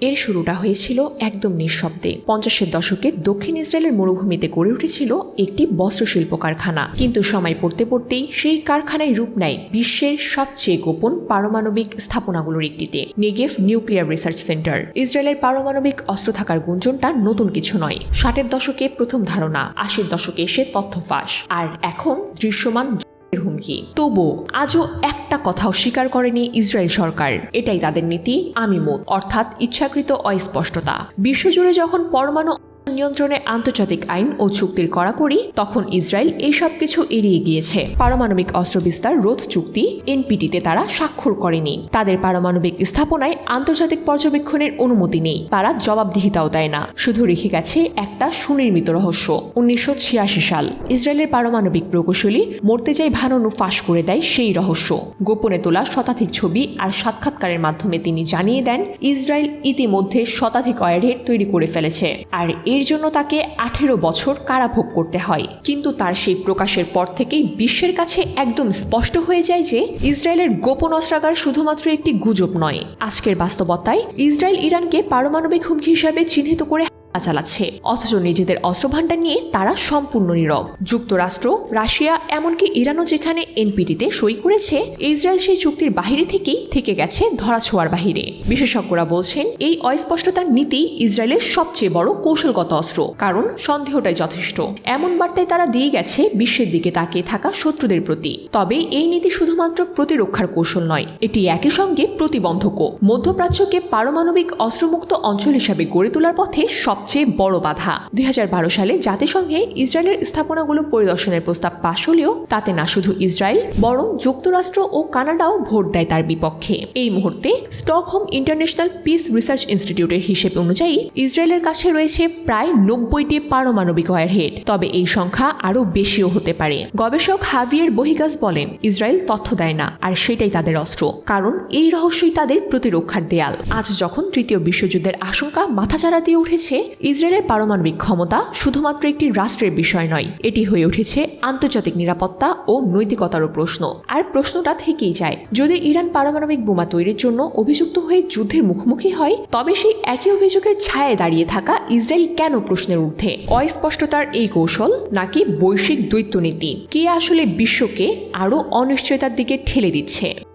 এর শুরুটা হয়েছিল একদম নিঃশব্দে। পঞ্চাশের দশকে দক্ষিণ ইসরায়েলের মরুভূমিতে গড়ে উঠেছিল একটি বস্ত্রশিল্প কারখানা কিন্তু সময় পড়তে পড়তেই সেই কারখানায় রূপ নেয় বিশ্বের সবচেয়ে গোপন পারমাণবিক স্থাপনাগুলোর একটিতে, নেগেভ নিউক্লিয়ার রিসার্চ সেন্টার। ইসরায়েলের পারমাণবিক অস্ত্র থাকার গুঞ্জনটা নতুন কিছু নয়। ষাটের দশকে প্রথম ধারণা, আশির দশকে এসে তথ্য ফাঁস। আর এখন দৃশ্যমান হুমকি। তবু আজও একটা কথাও স্বীকার করেনি ইসরায়েল সরকার। এটাই তাদের নীতি আমিমুদ অর্থাৎ ইচ্ছাকৃত অস্পষ্টতা। বিশ্বজুড়ে যখন পরমাণু নিয়ন্ত্রণে আন্তর্জাতিক আইন ও চুক্তির কড়াকড়ি, তখন ইসরায়েল এই সব কিছু এড়িয়ে গিয়েছে। পারমাণবিক অস্ত্র বিস্তার রোধ চুক্তি, এনপিটিতে তারা স্বাক্ষর করেনি। তাদের পারমাণবিক স্থাপনায় আন্তর্জাতিক পর্যবেক্ষণের অনুমতি নেই। তারা জবাবদিহিতাও দেয় না। শুধু রেখে গেছে একটা সুনির্মিত রহস্য। উনিশশো ছিয়াশি সাল, ইসরায়েলের পারমাণবিক প্রকৌশলী মর্তেজাই ভাননু ফাঁস করে দেয় সেই রহস্য। গোপনে তোলা শতাধিক ছবি আর সাক্ষাৎকারের মাধ্যমে তিনি জানিয়ে দেন, ইসরায়েল ইতিমধ্যে শতাধিক ওয়ারহেড তৈরি করে ফেলেছে। আর এর জন্য তাকে আঠেরো বছর কারাভোগ করতে হয়। কিন্তু তার সেই প্রকাশের পর থেকেই বিশ্বের কাছে একদম স্পষ্ট হয়ে যায় যে ইসরায়েলের গোপন অস্ত্রাগার শুধুমাত্র একটি গুজব নয়। আজকের বাস্তবতায় ইসরায়েল ইরানকে পারমাণবিক হুমকি হিসাবে চিহ্নিত করে চালাচ্ছে। অথচ নিজেদের অস্ত্রভাণ্ডার নিয়ে তারা সম্পূর্ণ নীরব। যুক্তরাষ্ট্র, রাশিয়া, এমনকি ইরানও যেখানে এনপিটিতে সই করেছে, ইসরায়েল সেই চুক্তির বাহিরে থেকেই থেকে গেছে ধরাছোঁয়ার বাহিরে। বিশেষজ্ঞরা বলছেন, এই অস্পষ্টতার নীতি ইসরায়েলের সবচেয়ে বড় কৌশলগত অস্ত্র, কারণ সন্দেহটাই যথেষ্ট। এমন বার্তায় তারা দিয়ে গেছে, বিশ্বের দিকে তাকিয়ে থাকা শত্রুদের প্রতি। তবে এই নীতি শুধুমাত্র প্রতিরক্ষার কৌশল নয়, এটি একই সঙ্গে প্রতিবন্ধকও। মধ্যপ্রাচ্যকে পারমাণবিক অস্ত্রমুক্ত অঞ্চল হিসাবে গড়ে তোলার পথে সবচেয়ে বড় বাধা। দুই হাজার বারো সালে জাতিসংঘে ইসরায়েলের স্থাপনাগুলো পরিদর্শনের প্রস্তাব পাশ হলেও তাতে না শুধু ইসরায়েল, বরং যুক্তরাষ্ট্র ও কানাডাও ভোট দেয় তার বিপক্ষে। এই মুহূর্তে স্টকহোম ইন্টারন্যাশনাল পিস রিসার্চ ইনস্টিটিউটের হিসেব অনুযায়ী ইসরায়েলের কাছে রয়েছে প্রায় নব্বইটি পারমাণবিক ওয়ারহেড। তবে এই সংখ্যা আরও বেশিও হতে পারে। গবেষক হাভিয়ের বহিগাস বলেন, ইসরায়েল তথ্য দেয় না, আর সেটাই তাদের অস্ত্র, কারণ এই রহস্যই তাদের প্রতিরক্ষার দেয়াল। আজ যখন তৃতীয় বিশ্বযুদ্ধের আশঙ্কা মাথাচাড়া দিয়ে উঠেছে ইসরায়েলের পারমাণবিক ক্ষমতা শুধুমাত্র একটি রাষ্ট্রের বিষয় নয়, এটি হয়ে উঠেছে আন্তর্জাতিক নিরাপত্তা ও নৈতিকতারও প্রশ্ন। আর প্রশ্নটা থেকেই যায়, যদি ইরান পারমাণবিক বোমা তৈরির জন্য অভিযুক্ত হয়ে যুদ্ধের মুখোমুখি হয়, তবে সেই একই অভিযোগের ছায়ায় দাঁড়িয়ে থাকা ইসরায়েল কেন প্রশ্নের ঊর্ধ্বে? অস্পষ্টতার এই কৌশল নাকি বৈশ্বিক দ্বৈত নীতি? কে আসলে বিশ্বকে আরও অনিশ্চয়তার দিকে ঠেলে দিচ্ছে?